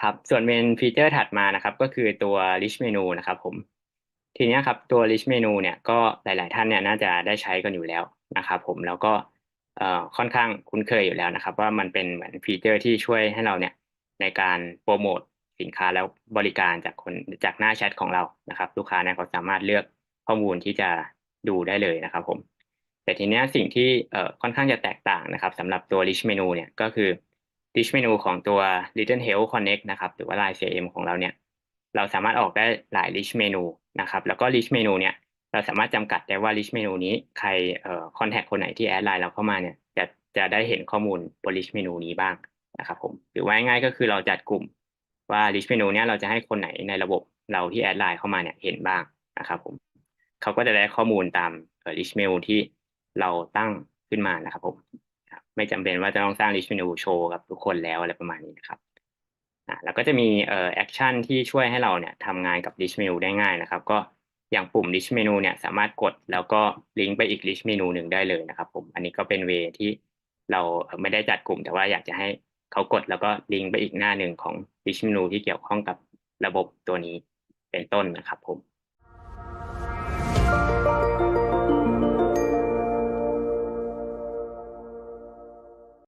ครับ ส่วนเมนฟีเจอร์ถัดมานะครับ ก็คือตัว rich menu นะครับผม ทีนี้ครับตัว rich menu เนี่ยก็หลาย ๆ ท่านเนี่ยน่าจะได้ใช้กันอยู่แล้วนะครับผมแล้วก็เอ่อค่อนข้างคุ้นเคยอยู่แล้วนะครับ ว่ามันเป็นเหมือนฟีเจอร์ที่ช่วยให้เราเนี่ยในการโปรโมทสินค้าแล้วบริการจากคนจากหน้าแชทของเรานะครับ ลูกค้าเนี่ยเขาสามารถเลือกข้อมูลที่จะดูได้เลยนะครับผมแต่ทีนี้สิ่งที่เอ่อค่อนข้างจะแตกต่างนะครับสำหรับตัว rich menu เนี่ยก็คือ rich menu ของตัว Little Health Connect นะครับหรือว่า Line CRM ของเราเนี่ย เราสามารถออกได้หลาย rich menu นะครับแล้วก็ rich menu เนี่ยเราสามารถจำกัดได้ว่า rich menu นี้ใครเอ่อ contact คนไหนที่แอดไลน์เราเข้ามาเนี่ยจะจะได้เห็นข้อมูลบน rich menu นี้บ้างนะครับผมหรือว่าง่ายๆก็คือเราจัดกลุ่มว่า rich menu เนี่ยเราจะให้คนไหนในระบบเราที่แอดไลน์เข้ามาเนี่ยเห็นบ้างนะครับผมเขาก็จะได้ข้อมูลตามเอ่อ rich menu ที่เราตั้งขึ้นมานะครับผม ไม่จำเป็นว่าจะต้องสร้าง rich menu โชว์กับทุกคนแล้วอะไรประมาณนี้นะครับอะแล้วก็จะมีเอ่อแอคชั่นที่ช่วยให้เราเนี่ยทำงานกับ list menu ได้ง่ายนะครับ ก็อย่างปุ่ม list menu เนี่ยสามารถกดแล้วก็ลิงก์ไปอีก list menu หนึ่งได้เลยนะครับ ผมอันนี้ก็เป็นเวที่เราไม่ได้จัดกลุ่ม แต่ว่าอยากจะให้เขากดแล้วก็ลิงก์ไปอีกหน้าหนึ่งของ list menu ที่เกี่ยวข้องกับระบบตัวนี้เป็นต้นนะครับผม